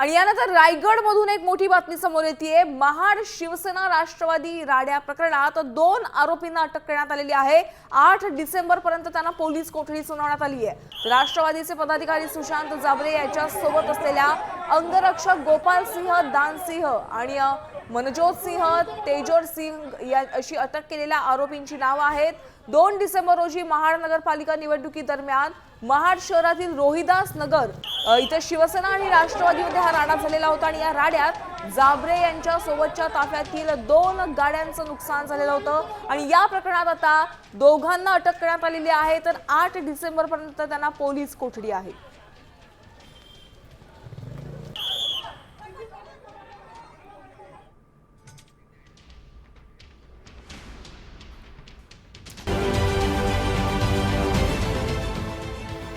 आणि यानंतर रायगड मधून एक मोठी बातमी समोर येते महाड शिवसेना राष्ट्रवादी राड्या प्रकरणात दोन आरोपींना अटक करण्यात आलेली आहे. आठ डिसेंबर पर्यंत त्यांना पोलीस कोठडी सुनावण्यात आली आहे राष्ट्रवादीचे पदाधिकारी सुशांत जाबरे यांच्या सोबत असलेल्या अंगरक्षक गोपाल सिंह दानसिंह आणि मनजोत सिंह तेजोर सिंग या अशी अटक केलेल्या आरोपींची नावं आहेत. दोन डिसेंबर रोजी महाड नगरपालिका निवडणुकीदरम्यान महाड शहरातील रोहिदास नगर इथं शिवसेना आणि राष्ट्रवादीमध्ये हा राडा झालेला होता आणि या राड्यात जाबरे यांच्या सोबतच्या ताफ्यातील दोन गाड्यांचं नुकसान झालेलं होतं. आणि या प्रकरणात आता दोघांना अटक करण्यात आलेली आहे. तर आठ डिसेंबरपर्यंत त्यांना पोलीस कोठडी आहे.